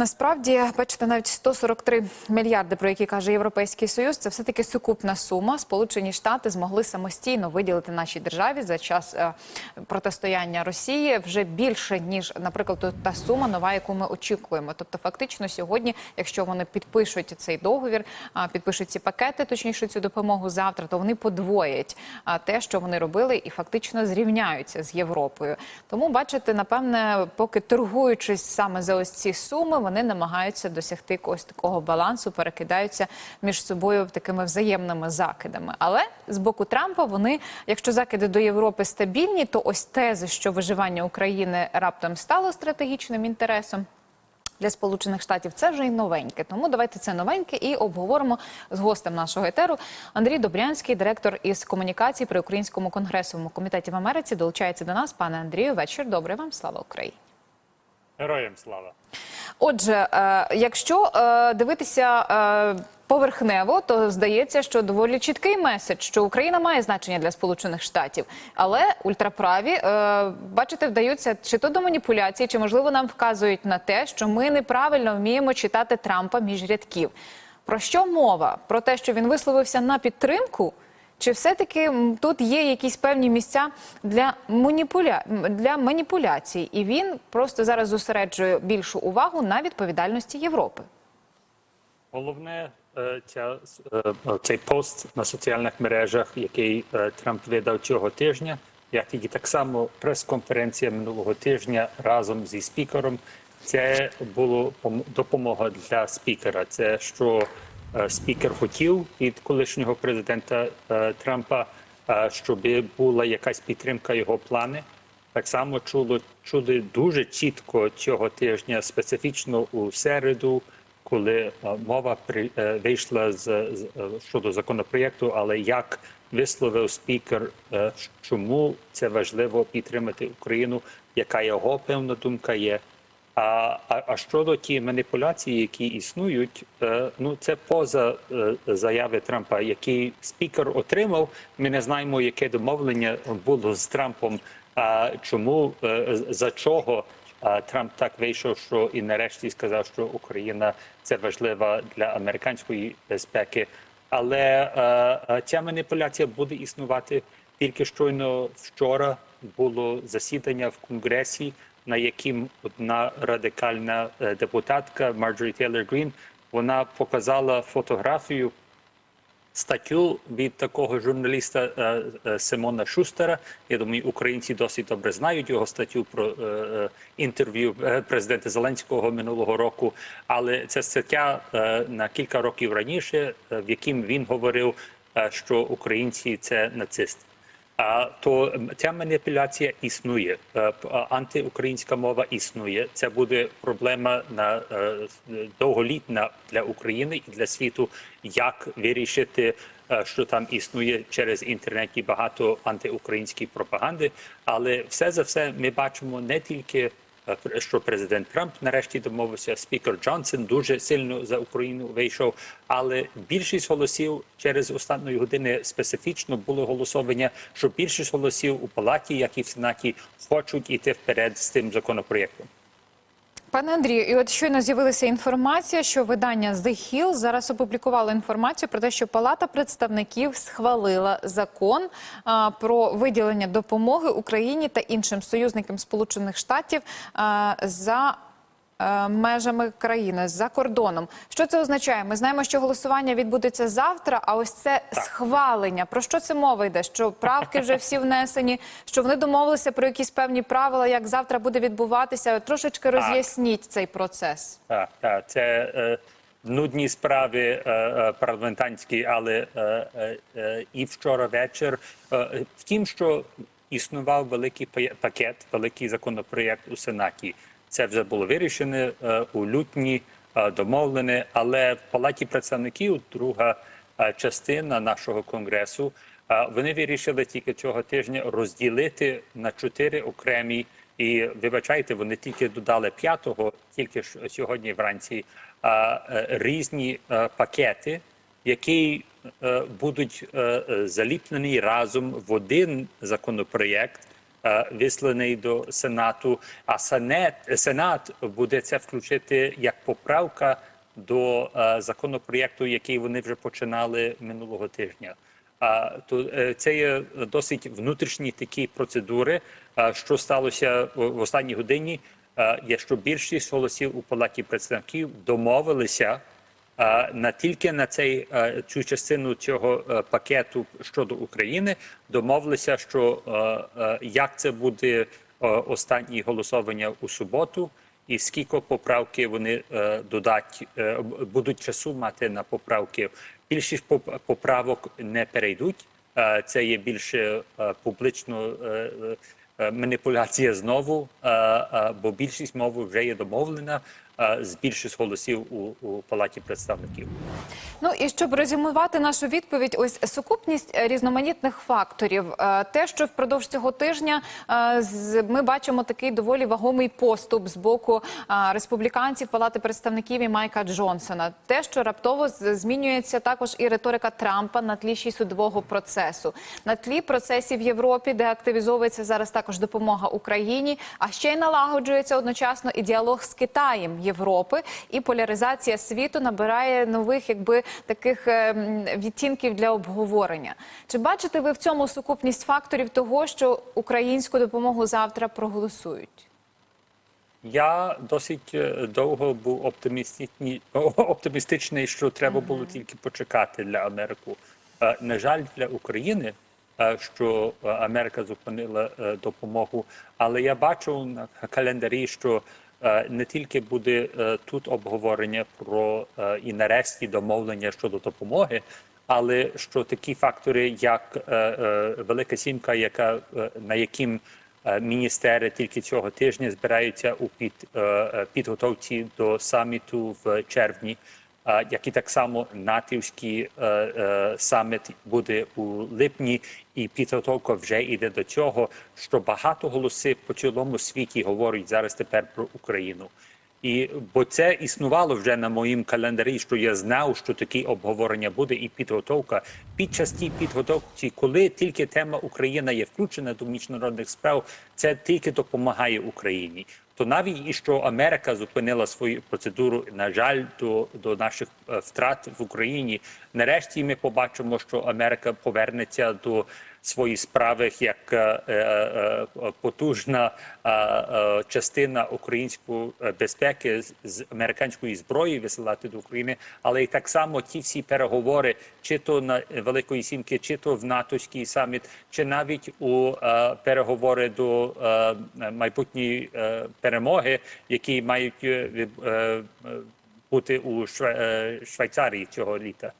насправді бачите, навіть 143 мільярди, про які каже Європейський Союз, це все таки сукупна сума. Сполучені Штати змогли самостійно виділити нашій державі за час е, протистояння Росії вже більше ніж, наприклад, та сума нова, яку ми очікуємо. Тобто, фактично, сьогодні, якщо вони підпишуть цей договір, підпишуть ці пакети, точніше цю допомогу завтра, то вони подвоять те, що вони робили, і фактично зрівняються з Європою. Тому бачите, напевне, поки торгуючись саме за ось ці суми, вони намагаються досягти якогось такого балансу, перекидаються між собою такими взаємними закидами. Але з боку Трампа вони, якщо закиди до Європи стабільні, то ось тези, що виживання України раптом стало стратегічним інтересом. Для сполучених штатів це вже й новеньке. Тому давайте це новеньке і обговоримо з гостем нашого етеру. Андрій Добрянський, директор із комунікації при Українському конгресовому комітеті в Америці, долучається до нас. Пане Андрію, вечір. Добрий вам. Слава Україні. Героям слава. Отже, е, якщо е, дивитися е, поверхнево, то здається, що доволі чіткий меседж, що Україна має значення для Сполучених Штатів, але ультраправі, бачите, вдаються чи то до маніпуляцій, чи можливо нам вказують на те, що ми неправильно вміємо читати Трампа між рядків. Про що мова? Про те, що він висловився на підтримку. Чи все-таки тут є якісь певні місця для, маніпуля... для маніпуляцій, і він просто зараз зосереджує більшу увагу на відповідальності Європи? Головне, е, ця, е, цей пост на соціальних мережах, який е, Трамп видав цього тижня, як і так само прес-конференція минулого тижня разом зі спікером. Це було пом- допомога для спікера. Це що спікер хотів від колишнього президента е, Трампа, е, щоб була якась підтримка його плани. Так само чуло чули дуже чітко цього тижня, специфічно у середу, коли е, мова при е, вийшла з, е, щодо законопроєкту, але як висловив спікер, е, чому це важливо підтримати Україну, яка його певна думка є. А, а, а щодо ті маніпуляції, які існують, е, ну це поза е, заяви Трампа, який спікер отримав. Ми не знаємо, яке домовлення було з Трампом. А чому е, за чого Трамп так вийшов, що і нарешті сказав, що Україна це важлива для американської безпеки. Але е, е, ця маніпуляція буде існувати тільки щойно вчора було засідання в конгресі, на яким одна радикальна е, депутатка Марджорі Тейлор Грін вона показала фотографію статтю від такого журналіста е, е, Симона Шустера. Я думаю, українці досить добре знають його статтю про інтерв'ю президента Зеленського минулого року. Але це стаття на кілька років раніше, в яким він говорив, що українці це нацисти. То ця маніпуляція існує. Е, Антиукраїнська мова існує. Це буде проблема на е, довголітна для України і для світу, як вирішити, е, що там існує через інтернет і багато антиукраїнської пропаганди. Але все за все ми бачимо не тільки. Е, Що президент Трамп нарешті домовився, спікер Джонсон дуже сильно за Україну вийшов. Але більшість голосів через останні години специфічно було голосування, що більшість голосів у палаті, як і в сенаті, хочуть іти вперед з цим законопроєктом. Пане Андрію, і от щойно з'явилася інформація, що видання The Hill зараз опублікувало інформацію про те, що Палата представників схвалила закон а, про виділення допомоги Україні та іншим союзникам Сполучених Штатів а, за межами країни за кордоном. Що це означає? Ми знаємо, що голосування відбудеться завтра. А ось це схвалення. Про що це мова йде? Що правки вже всі внесені, що вони домовилися про якісь певні правила, як завтра буде відбуватися. Трошечки роз'ясніть цей процес. Так, так, це е, нудні справи е, е, але е, е, е, і вчора вечір. Е, втім, що існував великий пакет, великий законопроєкт у Сенаті. Це вже було вирішено е, у лютні, е, домовлене, але в Палаті представників друга е, частина нашого конгресу. Вони вирішили тільки цього тижня розділити на чотири окремі і вибачайте, вони тільки додали п'ятого, тільки ж сьогодні вранці різні пакети, які будуть заліплені разом в один законопроєкт висланий до Сенату. А Сенат, буде це включити як поправка до е, законопроєкту, який вони вже починали минулого тижня. А то е, це є досить внутрішні такі процедури. Що сталося в останній годині? Е, Є що більшість голосів у палаті представників домовилися не тільки на цей цю частину цього е, пакету щодо України, домовилися, що е, е, як це буде останнє голосування у суботу, і скільки поправки вони додать, будуть часу мати на поправки. Більшість поп- поправок не перейдуть. Це є більше публично маніпуляція знову, бо більшість мови вже є домовлена з більшість голосів у, у палаті представників. Ну і щоб резюмувати нашу відповідь, ось сукупність е, різноманітних факторів. Е, Те, що впродовж цього тижня е, ми бачимо такий доволі вагомий поступ з боку е, республіканців Палати представників і Майка Джонсона. Те, що раптово змінюється також і риторика Трампа на тлі ще судового процесу, на тлі процесів в Європі, де активізовується зараз також допомога Україні, а ще й налагоджується одночасно і діалог з Китаєм Європи, і поляризація світу набирає нових, якби таких е, відтінків для обговорення. Чи бачите ви в цьому сукупність факторів того, що українську допомогу завтра проголосують? Я досить е, довго був оптимістичний, оптимістичний, що треба було тільки почекати для Америку. Е, На жаль, для України, е, що Америка зупинила допомогу, але я бачу на календарі, що не тільки буде е, тут обговорення про е, і нарешті домовлення щодо допомоги, але що такі фактори, як е, е, Велика Сімка, яка е, на яким Е, Міністери тільки цього тижня збираються у під, е, е, підготовці до саміту в червні, е, як і так само натівський е, е, саміт буде у липні, і підготовка вже йде до цього, що багато голосів по цілому світі говорять зараз тепер про Україну. І бо це існувало вже на моїм календарі, що я знав, що такі обговорення буде, і підготовка під час тієї підготовки, коли тільки тема Україна є включена до міжнародних справ, це тільки допомагає Україні. То навіть і що Америка зупинила свою процедуру, на жаль, до, до наших е, втрат в Україні. Нарешті ми побачимо, що Америка повернеться до свої справи як е, е, е, потужна частина української безпеки з- американської зброї висилати до України, але і так само ті всі переговори, чи то на Великої Сімки, чи то в натовський саміт, чи навіть у переговори до майбутньої перемоги, які мають бути у Шве- Швейцарії цього літа.